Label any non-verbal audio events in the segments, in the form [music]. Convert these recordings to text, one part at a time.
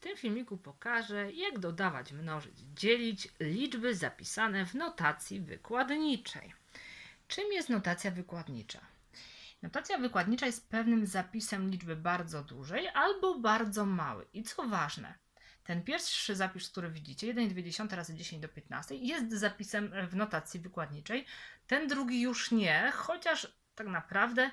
tym filmiku pokażę, jak dodawać, mnożyć, dzielić liczby zapisane w notacji wykładniczej. Czym jest notacja wykładnicza? Notacja wykładnicza jest pewnym zapisem liczby bardzo dużej albo bardzo małej. I co ważne, ten pierwszy zapis, który widzicie, 1,2 razy 10 do 15, jest zapisem w notacji wykładniczej. Ten drugi już nie, chociaż tak naprawdę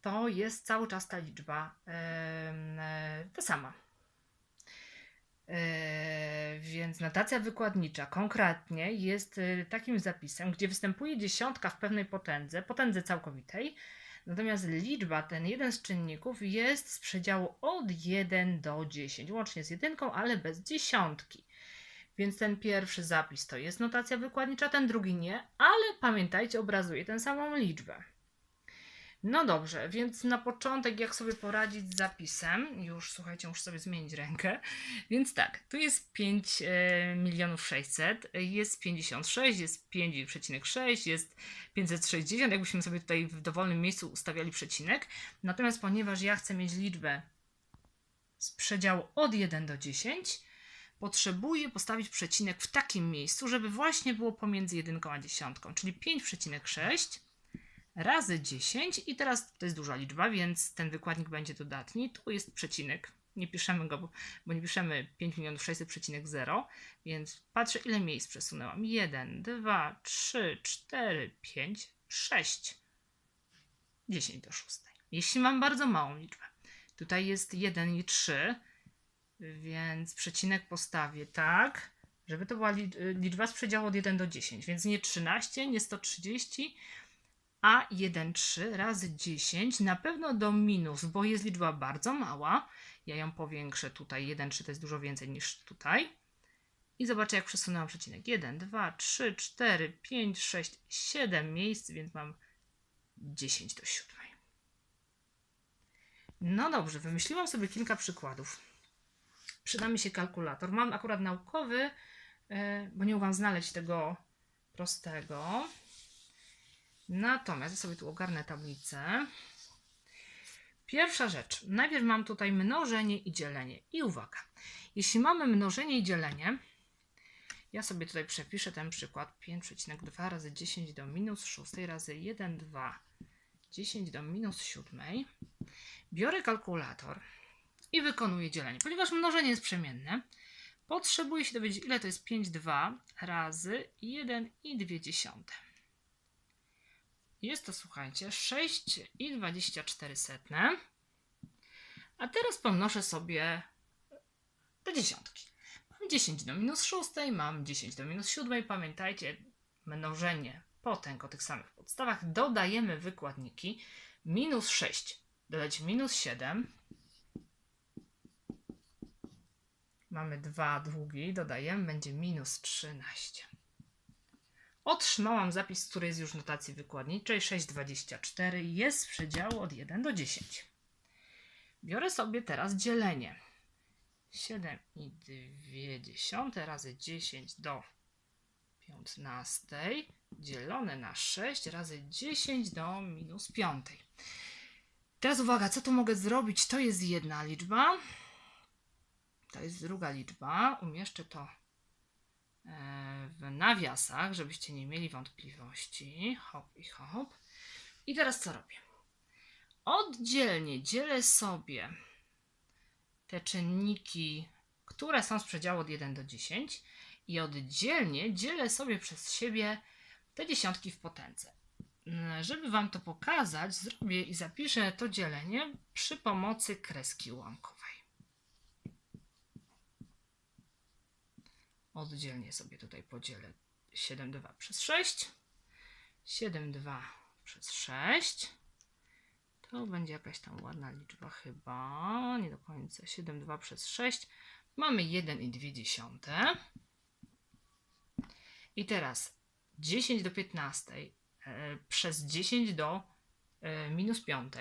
to jest cały czas ta liczba e, ta sama. E, więc notacja wykładnicza konkretnie jest e, takim zapisem, gdzie występuje dziesiątka w pewnej potędze, potędze całkowitej, natomiast liczba, ten jeden z czynników jest z przedziału od 1 do 10, łącznie z jedynką, ale bez dziesiątki. Więc ten pierwszy zapis to jest notacja wykładnicza, ten drugi nie, ale pamiętajcie, obrazuje tę samą liczbę. No dobrze, więc na początek jak sobie poradzić z zapisem, już słuchajcie, muszę sobie zmienić rękę, więc tak, tu jest 5 e, milionów 600, jest 56, jest 5,6, jest 560, jakbyśmy sobie tutaj w dowolnym miejscu ustawiali przecinek, natomiast ponieważ ja chcę mieć liczbę z przedziału od 1 do 10, potrzebuję postawić przecinek w takim miejscu, żeby właśnie było pomiędzy jedynką a dziesiątką, czyli 5,6 razy 10 i teraz to jest duża liczba, więc ten wykładnik będzie dodatni. Tu jest przecinek. Nie piszemy go, bo, bo nie piszemy 5 milionów 600,0, więc patrzę ile miejsc przesunęłam. 1, 2, 3, 4, 5, 6. 10 do 6. Jeśli mam bardzo małą liczbę. Tutaj jest 1 i 3, więc przecinek postawię tak, żeby to była liczba z przedziału od 1 do 10, więc nie 13, nie 130, a 1, 3 razy 10 na pewno do minus, bo jest liczba bardzo mała. Ja ją powiększę tutaj. 1, 3 to jest dużo więcej niż tutaj. I zobaczę, jak przesunęłam przecinek. 1, 2, 3, 4, 5, 6, 7 miejsc, więc mam 10 do 7. No dobrze, wymyśliłam sobie kilka przykładów. Przyda mi się kalkulator. Mam akurat naukowy, e, bo nie mogłam znaleźć tego prostego. Natomiast ja sobie tu ogarnę tablicę. Pierwsza rzecz. Najpierw mam tutaj mnożenie i dzielenie. I uwaga. Jeśli mamy mnożenie i dzielenie, ja sobie tutaj przepiszę ten przykład 5,2 razy 10 do minus 6 razy 1, 2, 10 do minus 7. Biorę kalkulator i wykonuję dzielenie. Ponieważ mnożenie jest przemienne, potrzebuję się dowiedzieć, ile to jest 5,2 razy 1,2. Jest to, słuchajcie, 6,24. A teraz pomnożę sobie te dziesiątki. Mam 10 do minus 6, mam 10 do minus 7. Pamiętajcie, mnożenie potęg o tych samych podstawach. Dodajemy wykładniki. Minus 6 dodać minus 7. Mamy dwa długi, dodajemy, będzie minus 13. Otrzymałam zapis, który jest już w notacji wykładniczej 6,24 jest z przedziału od 1 do 10. Biorę sobie teraz dzielenie. 7,2 razy 10 do 15 dzielone na 6 razy 10 do minus 5. Teraz uwaga, co tu mogę zrobić? To jest jedna liczba. To jest druga liczba. Umieszczę to w nawiasach, żebyście nie mieli wątpliwości. Hop i hop. I teraz co robię? Oddzielnie dzielę sobie te czynniki, które są z przedziału od 1 do 10 i oddzielnie dzielę sobie przez siebie te dziesiątki w potędze. E, żeby Wam to pokazać, zrobię i zapiszę to dzielenie przy pomocy kreski ułamkowej. Oddzielnie sobie tutaj podzielę 7,2 przez 6. 7,2 przez 6. To będzie jakaś tam ładna liczba chyba. Nie do końca. 7,2 przez 6. Mamy 1,2. I teraz 10 do 15 e, przez 10 do minus 5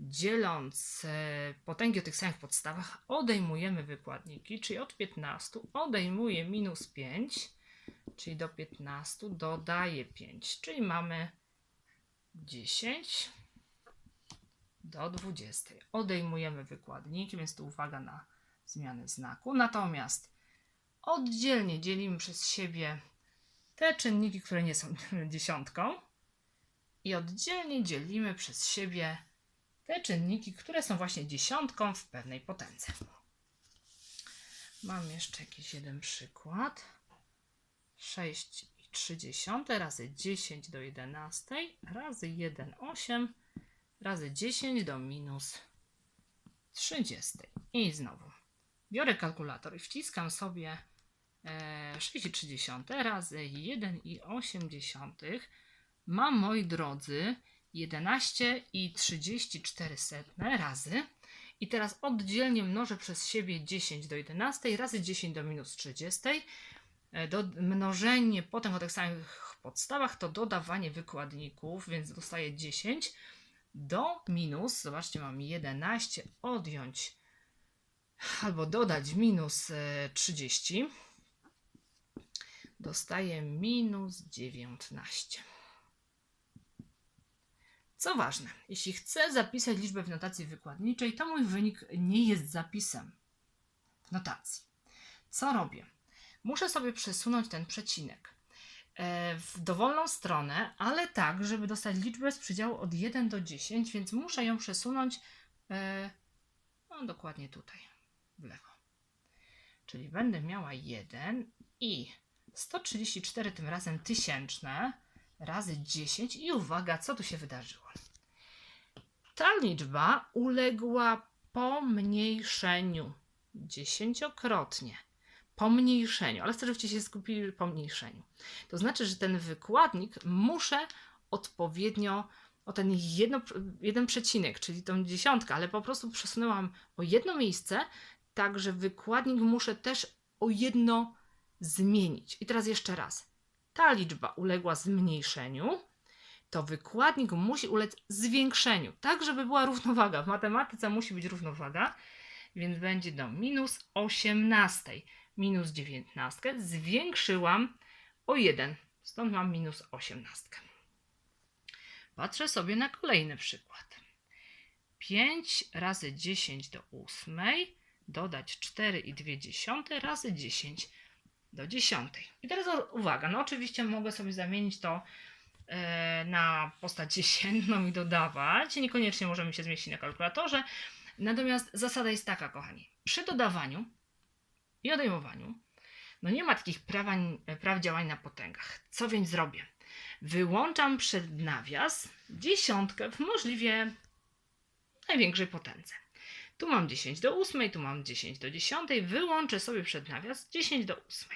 dzieląc e, potęgi o tych samych podstawach, odejmujemy wykładniki, czyli od 15 odejmuję minus 5, czyli do 15 dodaję 5, czyli mamy 10 do 20. Odejmujemy wykładniki, więc tu uwaga na zmiany znaku. Natomiast oddzielnie dzielimy przez siebie te czynniki, które nie są [laughs] dziesiątką i oddzielnie dzielimy przez siebie te czynniki, które są właśnie dziesiątką w pewnej potędze. Mam jeszcze jakiś jeden przykład. 6 i 30 razy 10 do 11 razy 1, 8 razy 10 do minus 30. I znowu biorę kalkulator i wciskam sobie e, 6,3 razy 1,8. Mam, moi drodzy, 11 i 34 setne razy. I teraz oddzielnie mnożę przez siebie 10 do 11 razy 10 do minus 30. E, Do, mnożenie potem o tych samych podstawach to dodawanie wykładników, więc dostaję 10 do minus, zobaczcie, mam 11, odjąć albo dodać minus e, 30, dostaję minus 19. Co ważne, jeśli chcę zapisać liczbę w notacji wykładniczej, to mój wynik nie jest zapisem w notacji. Co robię? Muszę sobie przesunąć ten przecinek e, w dowolną stronę, ale tak, żeby dostać liczbę z przedziału od 1 do 10, więc muszę ją przesunąć e, no, dokładnie tutaj, w lewo. Czyli będę miała 1 i 134 tym razem tysięczne razy 10 i uwaga, co tu się wydarzyło. Ta liczba uległa pomniejszeniu dziesięciokrotnie. Pomniejszeniu, ale chcę, żebyście się skupili pomniejszeniu. To znaczy, że ten wykładnik muszę odpowiednio o ten jedno, jeden przecinek, czyli tą dziesiątkę, ale po prostu przesunęłam o jedno miejsce, tak że wykładnik muszę też o jedno zmienić. I teraz jeszcze raz ta liczba uległa zmniejszeniu, to wykładnik musi ulec zwiększeniu, tak żeby była równowaga. W matematyce musi być równowaga, więc będzie do minus 18. Minus 19 zwiększyłam o 1, stąd mam minus 18. Patrzę sobie na kolejny przykład. 5 razy 10 do 8 dodać 4,2 razy 10 do 10. I teraz uwaga, no oczywiście mogę sobie zamienić to e, na postać dziesiętną i dodawać. Niekoniecznie możemy się zmieścić na kalkulatorze. Natomiast zasada jest taka, kochani. Przy dodawaniu i odejmowaniu no nie ma takich prawań, praw działań na potęgach. Co więc zrobię? Wyłączam przed nawias dziesiątkę w możliwie największej potędze. Tu mam 10 do 8, tu mam 10 do 10. Wyłączę sobie przed nawias 10 do 8.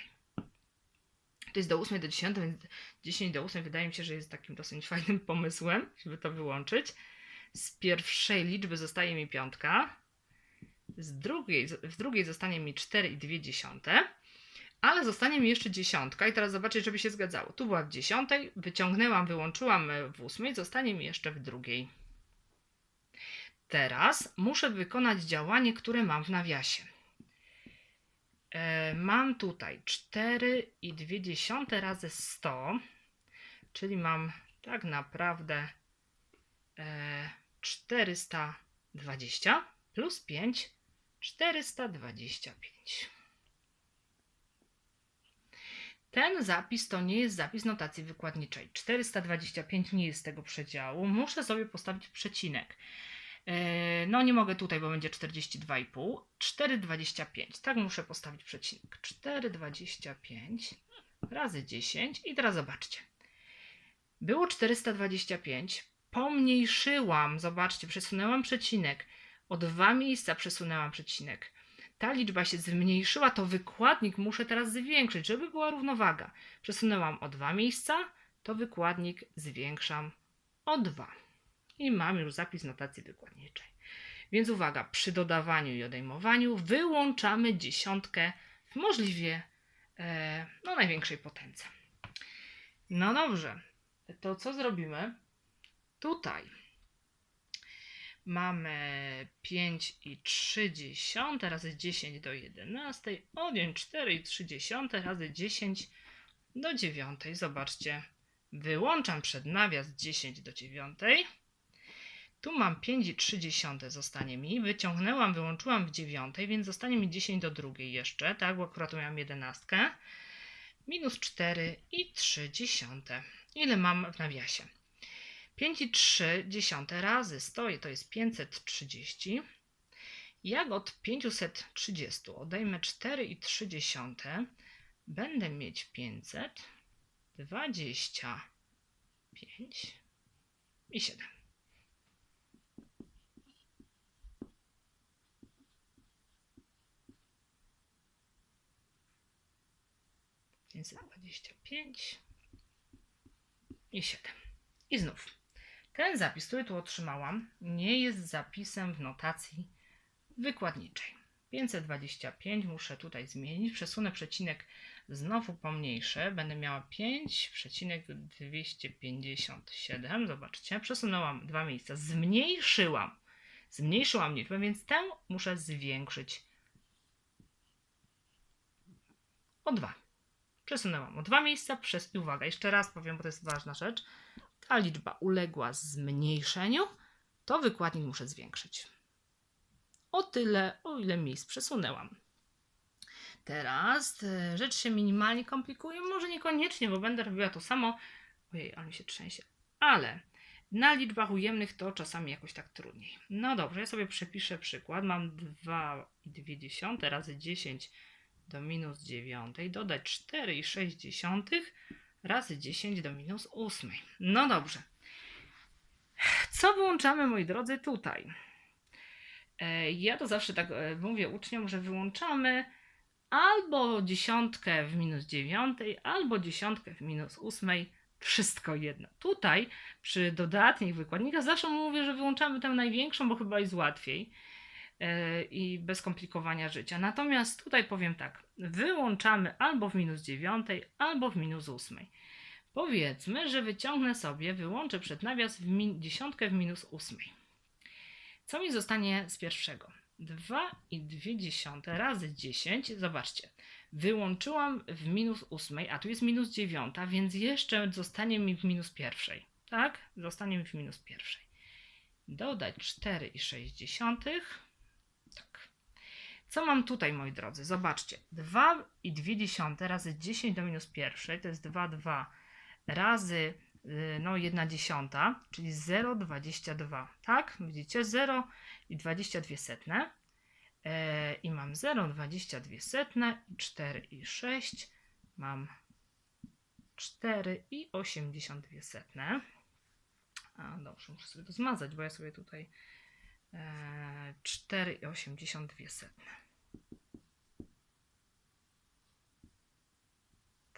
To jest do 8 do 10, więc 10 do 8 wydaje mi się, że jest takim dosyć [laughs] fajnym pomysłem, żeby to wyłączyć. Z pierwszej liczby zostaje mi piątka, z drugiej, w drugiej zostanie mi 4,2, ale zostanie mi jeszcze dziesiątka i teraz zobaczcie, żeby się zgadzało. Tu była w dziesiątej, wyciągnęłam, wyłączyłam w ósmej, zostanie mi jeszcze w drugiej. Teraz muszę wykonać działanie, które mam w nawiasie. E, mam tutaj 4,2 razy 100, czyli mam tak naprawdę e, 420 plus 5, 425. Ten zapis to nie jest zapis notacji wykładniczej. 425 nie jest tego przedziału. Muszę sobie postawić przecinek. E, No nie mogę tutaj, bo będzie 42,5. 4,25. Tak muszę postawić przecinek. 4,25 razy 10. I teraz zobaczcie. Było 425. Pomniejszyłam, zobaczcie, przesunęłam przecinek. O dwa miejsca przesunęłam przecinek. Ta liczba się zmniejszyła, to wykładnik muszę teraz zwiększyć, żeby była równowaga. Przesunęłam o dwa miejsca, to wykładnik zwiększam o dwa i mam już zapis notacji wykładniczej. Więc uwaga, przy dodawaniu i odejmowaniu wyłączamy dziesiątkę w możliwie e, no, największej potędze. No dobrze, to co zrobimy? Tutaj mamy 5,3 razy 10 do 11, odjąć 4,3 razy 10 do 9. Zobaczcie, wyłączam przed nawias 10 do 9 Tu mam 5,3 zostanie mi. Wyciągnęłam, wyłączyłam w dziewiątej, więc zostanie mi 10 do drugiej jeszcze, tak? Bo akurat miałam 11. Minus 4 i 3 dziesiąte. Ile mam w nawiasie? 5,3 razy 100 to jest 530. Jak od 530 odejmę 4,3, będę mieć 525 i 7. 525 i 7. I znów, ten zapis, który tu otrzymałam, nie jest zapisem w notacji wykładniczej. 525 muszę tutaj zmienić, przesunę przecinek znowu pomniejszy, będę miała 5,257, zobaczcie, przesunęłam dwa miejsca, zmniejszyłam, zmniejszyłam liczbę, więc tę muszę zwiększyć o 2. Przesunęłam o dwa miejsca przez, i uwaga, jeszcze raz powiem, bo to jest ważna rzecz, ta liczba uległa zmniejszeniu, to wykładnik muszę zwiększyć. O tyle, o ile miejsc przesunęłam. Teraz e, rzecz się minimalnie komplikuje, może niekoniecznie, bo będę robiła to samo. Ojej, ale mi się trzęsie. Ale na liczbach ujemnych to czasami jakoś tak trudniej. No dobrze, ja sobie przepiszę przykład. Mam 2,2 razy 10 do minus 9, dodać 4,6 razy 10 do minus 8. No dobrze. Co wyłączamy, moi drodzy, tutaj? E, ja to zawsze tak e, mówię uczniom, że wyłączamy albo dziesiątkę w minus 9, albo dziesiątkę w minus 8. Wszystko jedno. Tutaj przy dodatnich wykładnikach zawsze mówię, że wyłączamy tę największą, bo chyba jest łatwiej. E, i bez komplikowania życia. Natomiast tutaj powiem tak, wyłączamy albo w minus 9, albo w minus 8. Powiedzmy, że wyciągnę sobie, wyłączę przed nawias w min, dziesiątkę w minus 8. Co mi zostanie z pierwszego? 2,2 razy 10, zobaczcie, wyłączyłam w minus 8, a tu jest minus 9, więc jeszcze zostanie mi w minus pierwszej. Tak? Zostanie mi w minus pierwszej. Dodać 4,6 co mam tutaj, moi drodzy? Zobaczcie. 2,2 razy 10 do minus pierwszej to jest 2,2 razy y, no 1 dziesiąta, czyli 0,22. Tak? Widzicie? 0,22 setne. E, I mam 0,22 setne i 4,6 mam 4,82 setne. A dobrze, muszę sobie to zmazać, bo ja sobie tutaj 4,82 setne.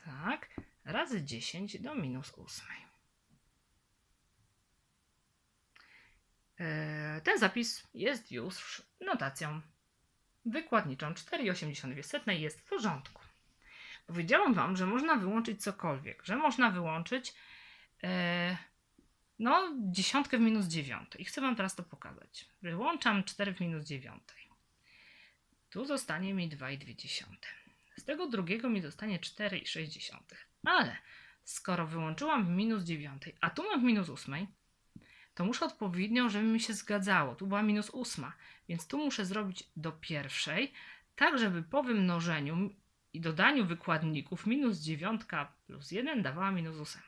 Tak, razy 10 do minus 8. E, ten zapis jest już notacją wykładniczą 4,82 setne jest w porządku. Powiedziałam Wam, że można wyłączyć cokolwiek, że można wyłączyć e, no, dziesiątkę w minus dziewiątej. I chcę Wam teraz to pokazać. Wyłączam 4 w minus dziewiątej. Tu zostanie mi 2,2. Z tego drugiego mi zostanie 4,6. Ale skoro wyłączyłam w minus dziewiątej, a tu mam w minus ósmej, to muszę odpowiednio, żeby mi się zgadzało. Tu była minus ósma, więc tu muszę zrobić do pierwszej, tak żeby po wymnożeniu i dodaniu wykładników minus dziewiątka plus 1 dawała minus ósemkę.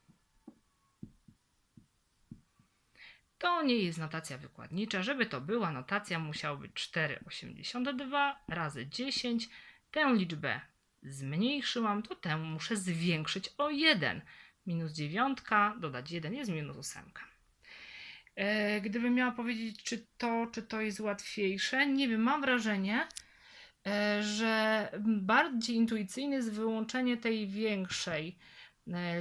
To nie jest notacja wykładnicza. Żeby to była notacja, musiało być 4,82 razy 10. Tę liczbę zmniejszyłam, to tę muszę zwiększyć o 1. Minus 9, dodać 1 jest minus 8. E, gdybym miała powiedzieć, czy to, czy to jest łatwiejsze, nie wiem, mam wrażenie, e, że bardziej intuicyjne jest wyłączenie tej większej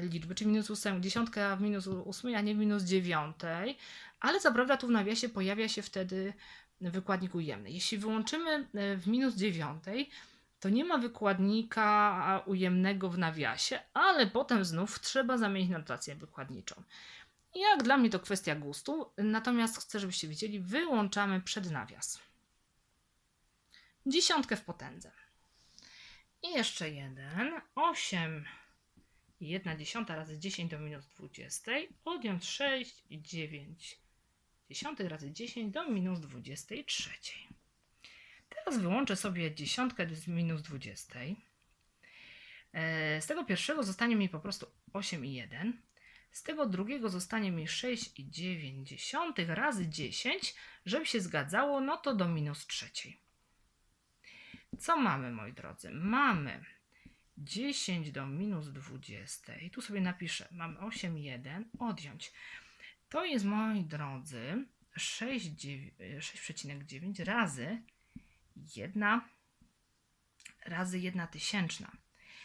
liczby, czyli minus 8, dziesiątka w minus 8, a nie w minus 9, ale co prawda tu w nawiasie pojawia się wtedy wykładnik ujemny. Jeśli wyłączymy e, w minus dziewiątej, to nie ma wykładnika ujemnego w nawiasie, ale potem znów trzeba zamienić notację wykładniczą. Jak dla mnie to kwestia gustu, natomiast chcę, żebyście wiedzieli, wyłączamy przednawias. Dziesiątkę w potędze. I jeszcze jeden. 8 i 1 dziesiąta razy 10 do minus 20. Odjąć 6 i 9 dziesiątych razy 10 do minus 23. Teraz wyłączę sobie dziesiątkę z minus 20. E, Z tego pierwszego zostanie mi po prostu 8 i 1. Z tego drugiego zostanie mi 6 i 9 dziesiątych razy 10. Żeby się zgadzało, no to do minus trzeciej. Co mamy, moi drodzy? Mamy 10 do minus 20. Tu sobie napiszę. Mamy 8 i 1. Odjąć. To jest, moi drodzy, 6, dziew- 6,9 razy 1 razy 1 tysięczna.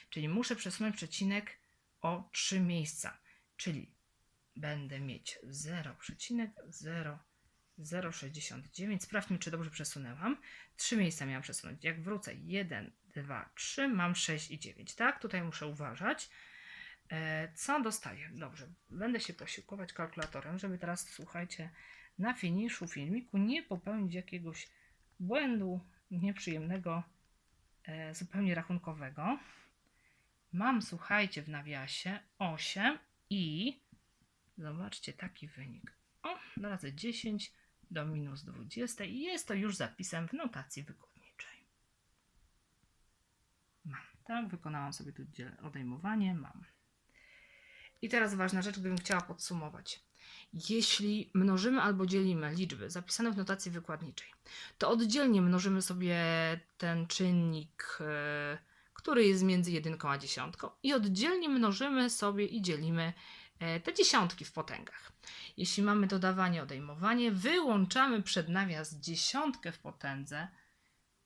Czyli muszę przesunąć przecinek o 3 miejsca. Czyli będę mieć 0,0069. Sprawdźmy, czy dobrze przesunęłam. 3 miejsca miałam przesunąć. Jak wrócę 1, 2, 3, mam 6 i 9. Tak, tutaj muszę uważać. E, Co dostaję? Dobrze, będę się posiłkować kalkulatorem, żeby teraz, słuchajcie, na finiszu filmiku nie popełnić jakiegoś błędu nieprzyjemnego, e, zupełnie rachunkowego. Mam, słuchajcie, w nawiasie 8 i zobaczcie taki wynik. O, razy 10 do minus 20 i jest to już zapisem w notacji wykładniczej. Mam, tak, wykonałam sobie tu odejmowanie, mam. I teraz ważna rzecz, gdybym chciała podsumować. Jeśli mnożymy albo dzielimy liczby zapisane w notacji wykładniczej, to oddzielnie mnożymy sobie ten czynnik, e, który jest między jedynką a dziesiątką, i oddzielnie mnożymy sobie i dzielimy e, te dziesiątki w potęgach. Jeśli mamy dodawanie, odejmowanie, wyłączamy przed nawias dziesiątkę w potędze,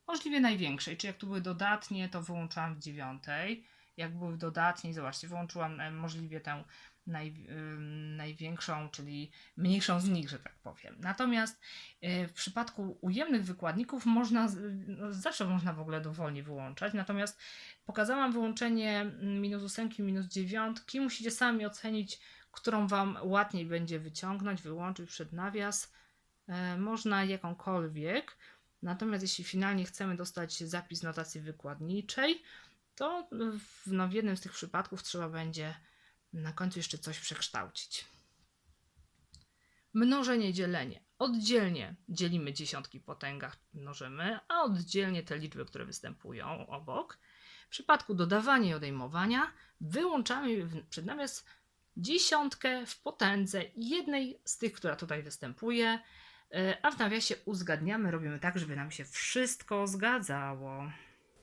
możliwie największej, czy jak tu były dodatnie, to wyłączałam w dziewiątej. Jak były w dodatniej, zobaczcie, wyłączyłam możliwie tę naj, ym, największą, czyli mniejszą z nich, że tak powiem. Natomiast e, w przypadku ujemnych wykładników można, no, zawsze można w ogóle dowolnie wyłączać. Natomiast pokazałam wyłączenie mm, minus ósemki, minus dziewiątki. Musicie sami ocenić, którą Wam łatwiej będzie wyciągnąć, wyłączyć przed nawias. E, Można jakąkolwiek. Natomiast jeśli finalnie chcemy dostać zapis notacji wykładniczej, to w, no, w jednym z tych przypadków trzeba będzie na końcu jeszcze coś przekształcić. Mnożenie, dzielenie. Oddzielnie dzielimy dziesiątki potęgach, mnożymy, a oddzielnie te liczby, które występują obok. W przypadku dodawania i odejmowania wyłączamy przed dziesiątkę w potędze jednej z tych, która tutaj występuje, a w nawiasie uzgadniamy, robimy tak, żeby nam się wszystko zgadzało.